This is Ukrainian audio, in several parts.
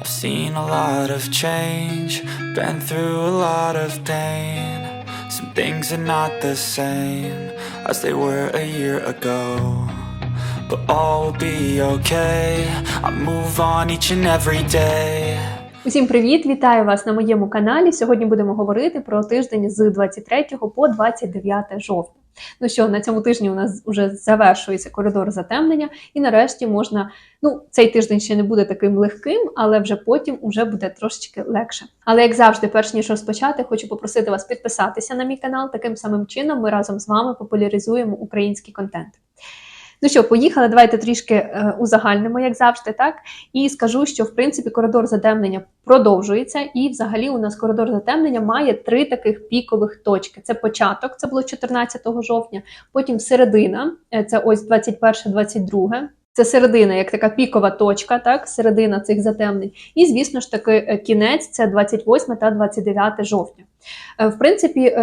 I've seen a lot of change, been through a lot of pain. Some things are not the same as they were a year ago. But all will be okay. I move on each and every day. Усім привіт! Вітаю вас на моєму каналі. Сьогодні будемо говорити про тиждень з 23 по 29 жовтня. Ну що, на цьому тижні у нас вже завершується коридор затемнення, і нарешті можна. Ну, цей тиждень ще не буде таким легким, але вже потім вже буде трошечки легше. Але як завжди, перш ніж розпочати, хочу попросити вас підписатися на мій канал. Таким самим чином ми разом з вами популяризуємо український контент. Ну що, поїхали, давайте трішки е, узагальнимо, як завжди, так? І скажу, що в принципі коридор затемнення продовжується, і взагалі у нас коридор затемнення має три таких пікових точки: це початок, це було 14 жовтня, потім середина, е, це ось 21-22. Це середина, як така пікова точка, так, середина цих затемнень. І, звісно ж таки, е, кінець це 28 та 29 жовтня. В принципі,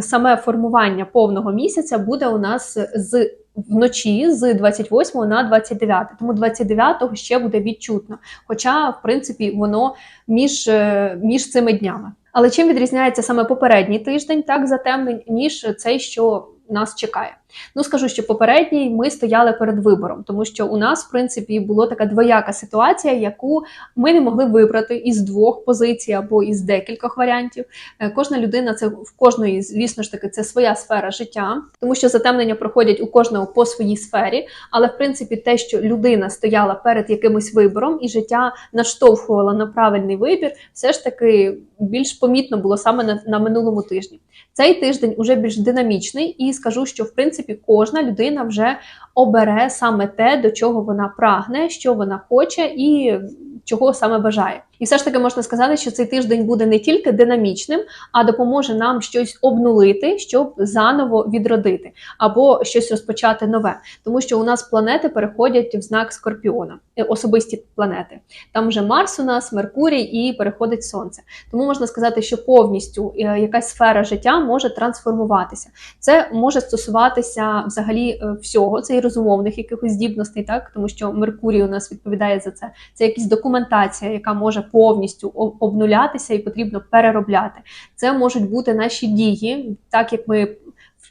саме формування повного місяця буде у нас з вночі з 28 на 29, тому 29 ще буде відчутно. Хоча, в принципі, воно між, е, між цими днями. Але чим відрізняється саме попередній тиждень, так затемнень, ніж цей, що нас чекає? Ну скажу, що попередній ми стояли перед вибором, тому що у нас, в принципі, була така двояка ситуація, яку ми не могли вибрати із двох позицій або із декількох варіантів. Е, Кожна людина це в кожної, звісно ж таки, це своя сфера життя, тому що затемнення проходять у кожного по своїй сфері. Але в принципі, те, що людина стояла перед якимось вибором, і життя наштовхувала на правильний вибір, все ж таки більш помітно було саме на, на минулому тижні. Цей тиждень уже більш динамічний, і скажу, що в принципі кожна людина вже обере саме те, до чого вона прагне, що вона хоче і чого саме бажає. І все ж таки можна сказати, що цей тиждень буде не тільки динамічним, а допоможе нам щось обнулити, щоб заново відродити або щось розпочати нове. Тому що у нас планети переходять в знак Скорпіона, е, особисті планети. Там вже Марс у нас, Меркурій і переходить Сонце. Тому можна сказати, що повністю е, якась сфера життя може трансформуватися. Це може стосуватися взагалі е, всього, це і розумовних якихось здібностей, так тому що Меркурій у нас відповідає за це. Це якась документація, яка може повністю обнулятися і потрібно переробляти. Це можуть бути наші дії, так як ми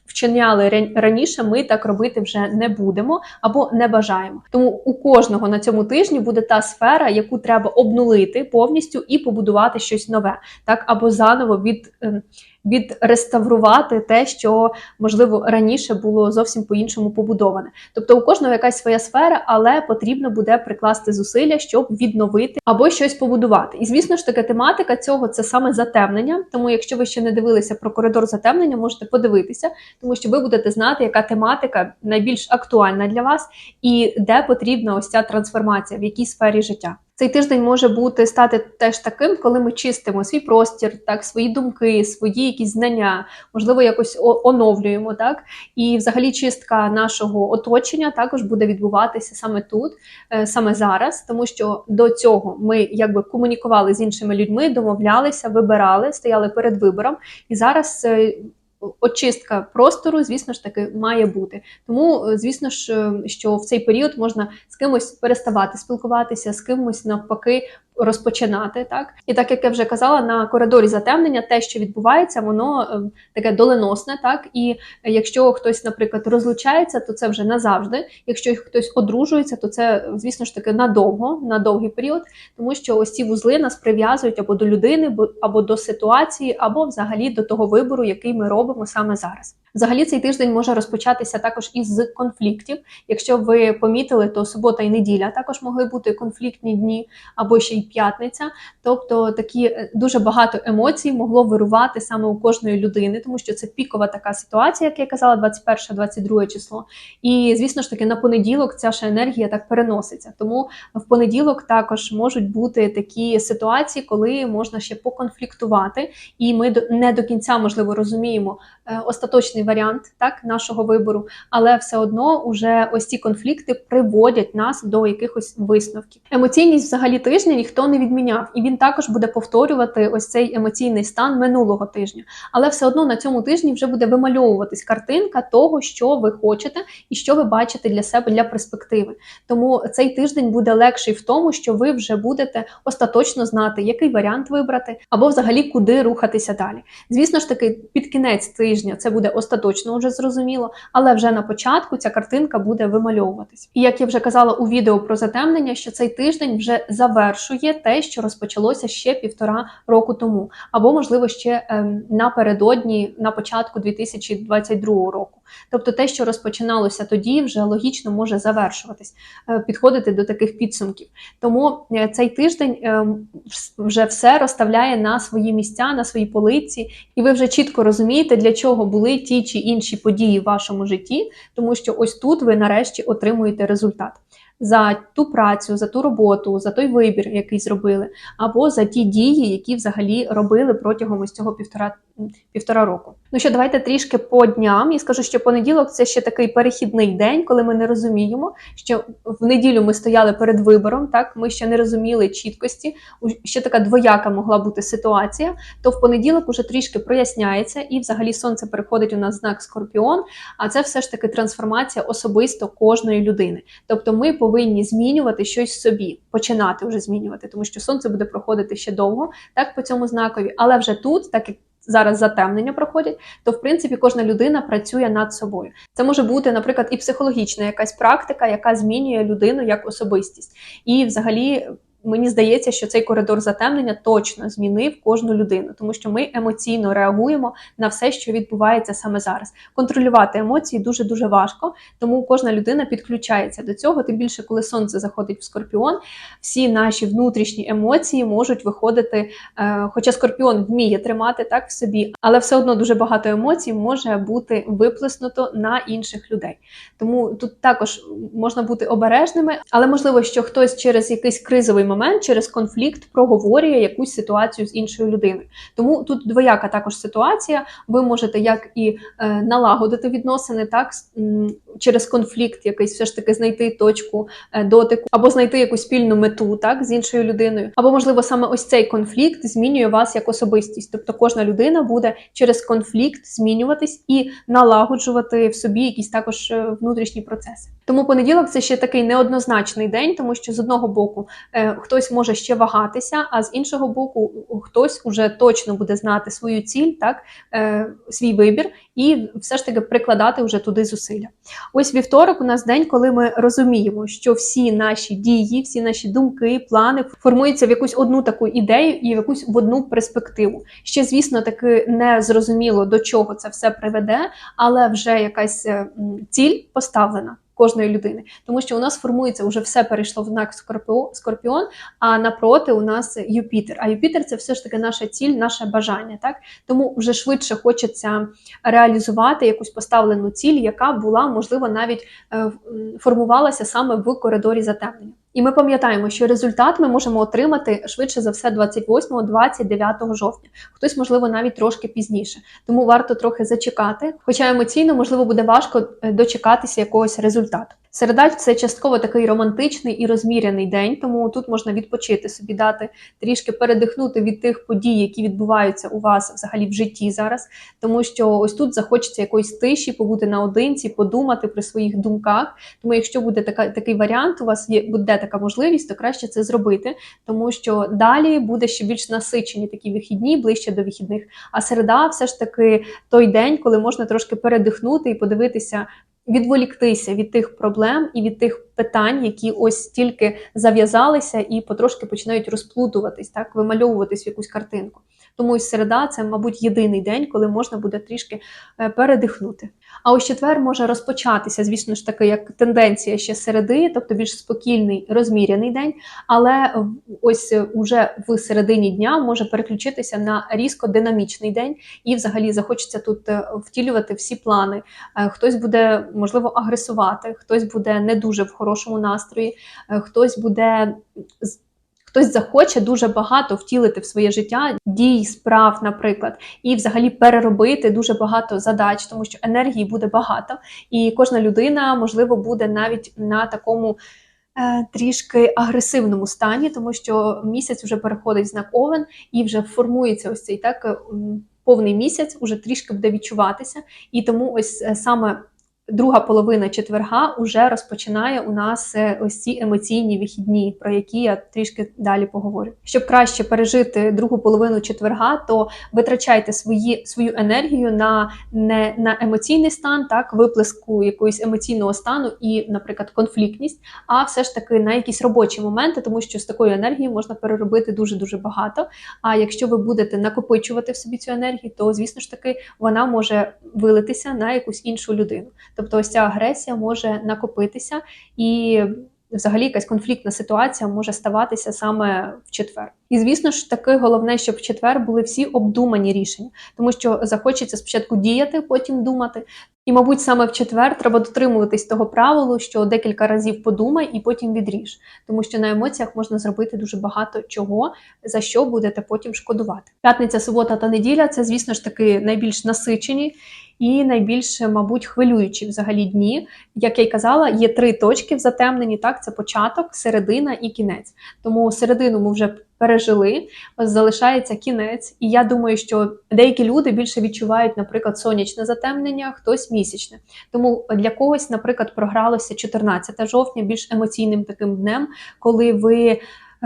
вчиняли ран- раніше, ми так робити вже не будемо або не бажаємо. Тому у кожного на цьому тижні буде та сфера, яку треба обнулити повністю і побудувати щось нове, так або заново від. Відреставрувати те, що можливо раніше було зовсім по-іншому побудоване. Тобто у кожного якась своя сфера, але потрібно буде прикласти зусилля, щоб відновити або щось побудувати. І звісно ж таки, тематика цього це саме затемнення. Тому, якщо ви ще не дивилися про коридор затемнення, можете подивитися, тому що ви будете знати, яка тематика найбільш актуальна для вас і де потрібна ось ця трансформація, в якій сфері життя. Цей тиждень може бути стати теж таким, коли ми чистимо свій простір, так свої думки, свої якісь знання, можливо, якось оновлюємо, так і взагалі чистка нашого оточення також буде відбуватися саме тут, е, саме зараз, тому що до цього ми якби комунікували з іншими людьми, домовлялися, вибирали, стояли перед вибором, і зараз. Очистка простору, звісно ж таки, має бути. Тому, е, звісно ж, е, що в цей період можна з кимось переставати спілкуватися, з кимось навпаки розпочинати. Так і так як я вже казала, на коридорі затемнення те, що відбувається, воно е, таке доленосне. Так і якщо хтось, наприклад, розлучається, то це вже назавжди. Якщо хтось одружується, то це, звісно ж таки, надовго, на довгий період, тому що ось ці вузли нас прив'язують або до людини, або до ситуації, або взагалі до того вибору, який ми робимо саме зараз. Взагалі цей тиждень може розпочатися також із конфліктів. Якщо ви помітили, то субота і неділя також могли бути конфліктні дні, або ще й п'ятниця. Тобто такі е, дуже багато емоцій могло вирувати саме у кожної людини, тому що це пікова така ситуація, як я казала, 21-22 число. І звісно ж таки на понеділок ця ж енергія так переноситься. Тому в понеділок також можуть бути такі ситуації, коли можна ще поконфліктувати, і ми не до кінця можливо розуміємо остаточний варіант так нашого вибору, але все одно уже ось ці конфлікти приводять нас до якихось висновків. Емоційність взагалі тижня ніхто не відміняв, і він також буде повторювати ось цей емоційний стан минулого тижня. Але все одно на цьому тижні вже буде вимальовуватись картинка того, що ви хочете і що ви бачите для себе для перспективи. Тому цей тиждень буде легший в тому, що ви вже будете остаточно знати, який варіант вибрати, або взагалі куди рухатися далі. Звісно ж таки, під кінець тижня це буде остаточно вже зрозуміло, але вже на початку ця картинка буде вимальовуватись. І як я вже казала у відео про затемнення, що цей тиждень вже завершує те, що розпочалося ще півтора року тому, або можливо ще ем, напередодні, на початку 2022 року. Тобто те, що розпочиналося тоді, вже логічно може завершуватись, е, підходити до таких підсумків. Тому е, цей тиждень е, вже все розставляє на свої місця, на свої полиці, і ви вже чітко розумієте, для чого були ті чи інші події в вашому житті, тому що ось тут ви нарешті отримуєте результат. За ту працю, за ту роботу, за той вибір, який зробили, або за ті дії, які взагалі робили протягом ось цього півтора, півтора року. Ну що, давайте трішки по дням. І скажу, що понеділок це ще такий перехідний день, коли ми не розуміємо, що в неділю ми стояли перед вибором. Так, ми ще не розуміли чіткості. Ще така двояка могла бути ситуація. То в понеділок уже трішки проясняється, і взагалі сонце переходить у нас знак Скорпіон. А це все ж таки трансформація особисто кожної людини. Тобто ми повинні змінювати щось собі, починати вже змінювати, тому що сонце буде проходити ще довго, так по цьому знакові. Але вже тут, так як зараз затемнення проходять, то в принципі кожна людина працює над собою. Це може бути, наприклад, і психологічна якась практика, яка змінює людину як особистість. І взагалі. Мені здається, що цей коридор затемнення точно змінив кожну людину, тому що ми емоційно реагуємо на все, що відбувається саме зараз. Контролювати емоції дуже дуже важко, тому кожна людина підключається до цього. Тим більше, коли сонце заходить в скорпіон, всі наші внутрішні емоції можуть виходити. Е, хоча скорпіон вміє тримати так в собі, але все одно дуже багато емоцій може бути виплеснуто на інших людей. Тому тут також можна бути обережними, але можливо, що хтось через якийсь кризовий момент, через конфлікт проговорює якусь ситуацію з іншою людиною. Тому тут двояка також ситуація. Ви можете як і е, налагодити відносини, так через конфлікт, якийсь все ж таки знайти точку е, дотику, або знайти якусь спільну мету, так з іншою людиною, або можливо саме ось цей конфлікт змінює вас як особистість. Тобто кожна людина буде через конфлікт змінюватись і налагоджувати в собі якісь також е, внутрішні процеси. Тому понеділок це ще такий неоднозначний день, тому що з одного боку хтось може ще вагатися, а з іншого боку, хтось уже точно буде знати свою ціль, так е, свій вибір, і все ж таки прикладати вже туди зусилля. Ось вівторок у нас день, коли ми розуміємо, що всі наші дії, всі наші думки, плани формуються в якусь одну таку ідею і в якусь в одну перспективу. Ще, звісно, таки не зрозуміло до чого це все приведе, але вже якась е, ціль поставлена. Кожної людини, тому що у нас формується вже все перейшло в знак Скорпіо- Скорпіон, а напроти у нас Юпітер. А Юпітер це все ж таки наша ціль, наше бажання. Так тому вже швидше хочеться реалізувати якусь поставлену ціль, яка була можливо навіть е, формувалася саме в коридорі затемнення. І ми пам'ятаємо, що результат ми можемо отримати швидше за все 28-29 жовтня, хтось, можливо, навіть трошки пізніше. Тому варто трохи зачекати. Хоча емоційно, можливо, буде важко е, дочекатися якогось результату. Середа це частково такий романтичний і розміряний день, тому тут можна відпочити собі, дати трішки передихнути від тих подій, які відбуваються у вас взагалі в житті зараз. Тому що ось тут захочеться якоїсь тиші, побути наодинці, подумати при своїх думках. Тому, якщо буде така такий варіант, у вас є буде така можливість, то краще це зробити, тому що далі буде ще більш насичені такі вихідні, ближче до вихідних. А середа, все ж таки, той день, коли можна трошки передихнути і подивитися. Відволіктися від тих проблем і від тих питань, які ось тільки зав'язалися і потрошки починають розплутуватись, так вимальовуватись в якусь картинку. Тому і середа це, мабуть, єдиний день, коли можна буде трішки е, передихнути. А ось четвер може розпочатися, звісно ж таки, як тенденція ще середи, тобто більш спокійний, розміряний день, але ось е, уже в середині дня може переключитися на різко динамічний день, і взагалі захочеться тут е, втілювати всі плани. Хтось буде можливо агресувати, хтось буде не дуже в хорошому настрої, хтось буде Хтось захоче дуже багато втілити в своє життя дій, справ, наприклад, і взагалі переробити дуже багато задач, тому що енергії буде багато, і кожна людина, можливо, буде навіть на такому. е, Трішки агресивному стані, тому що місяць вже переходить знак Овен і вже формується ось цей так повний місяць, уже трішки буде відчуватися, і тому ось е, саме друга половина четверга вже розпочинає у нас е, ось ці емоційні вихідні, про які я трішки далі поговорю. Щоб краще пережити другу половину четверга, то витрачайте свої свою енергію на не на емоційний стан, так виплеску якогось емоційного стану і, наприклад, конфліктність, а все ж таки на якісь робочі моменти, тому що з такою енергією можна переробити дуже дуже багато. А якщо ви будете накопичувати в собі цю енергію, то звісно ж таки вона може вилитися на якусь іншу людину. Тобто, ось ця агресія може накопитися, і взагалі якась конфліктна ситуація може ставатися саме в четвер. І звісно ж таки головне, щоб в четвер були всі обдумані рішення, тому що захочеться спочатку діяти, потім думати. І, мабуть, саме в четвер треба дотримуватись того правилу, що декілька разів подумай і потім відріж, тому що на емоціях можна зробити дуже багато чого, за що будете потім шкодувати. П'ятниця, субота та неділя це, звісно ж таки, найбільш насичені і найбільш, мабуть, хвилюючі взагалі дні. Як я й казала, є три точки в затемненні: так це початок, середина і кінець. Тому середину ми вже пережили, залишається кінець. І я думаю, що деякі люди більше відчувають, наприклад, сонячне затемнення, хтось місячне. Тому для когось, наприклад, програлося 14 жовтня більш емоційним таким днем, коли ви.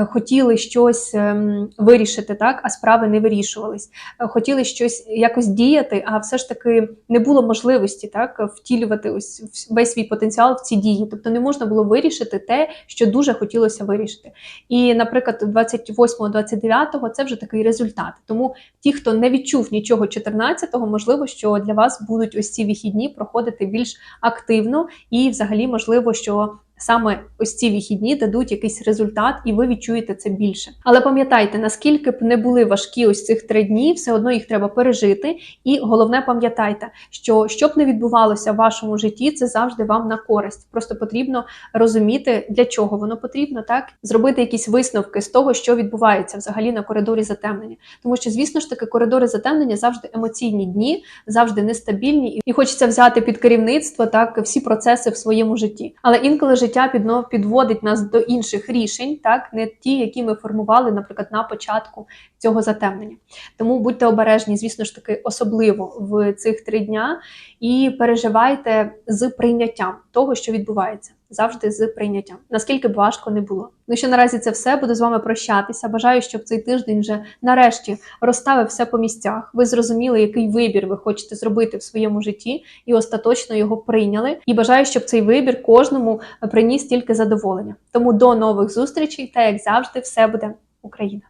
Хотіли щось ем, вирішити, так, а справи не вирішувались. Е, Хотіли щось якось діяти, а все ж таки не було можливості так втілювати ось весь свій потенціал в ці дії. Тобто не можна було вирішити те, що дуже хотілося вирішити. І, наприклад, 28-29 це вже такий результат. Тому ті, хто не відчув нічого 14-го, можливо, що для вас будуть ось ці вихідні проходити більш активно, і взагалі можливо, що. Саме ось ці вихідні дадуть якийсь результат, і ви відчуєте це більше. Але пам'ятайте, наскільки б не були важкі ось цих три дні, все одно їх треба пережити. І головне, пам'ятайте, що що б не відбувалося в вашому житті, це завжди вам на користь. Просто потрібно розуміти, для чого воно потрібно, так зробити якісь висновки з того, що відбувається взагалі на коридорі затемнення. Тому що, звісно ж таки, коридори затемнення завжди емоційні дні, завжди нестабільні, і хочеться взяти під керівництво так всі процеси в своєму житті. Але інколи життя підно- підводить нас до інших рішень, так не ті, які ми формували, наприклад, на початку цього затемнення. Тому будьте обережні, звісно ж таки, особливо в цих три дня, і переживайте з прийняттям того, що відбувається. Завжди з прийняттям, наскільки б важко не було. Ну що наразі це все. Буду з вами прощатися. Бажаю, щоб цей тиждень вже нарешті розставив все по місцях. Ви зрозуміли, який вибір ви хочете зробити в своєму житті, і остаточно його прийняли. І бажаю, щоб цей вибір кожному приніс тільки задоволення. Тому до нових зустрічей та як завжди, все буде Україна.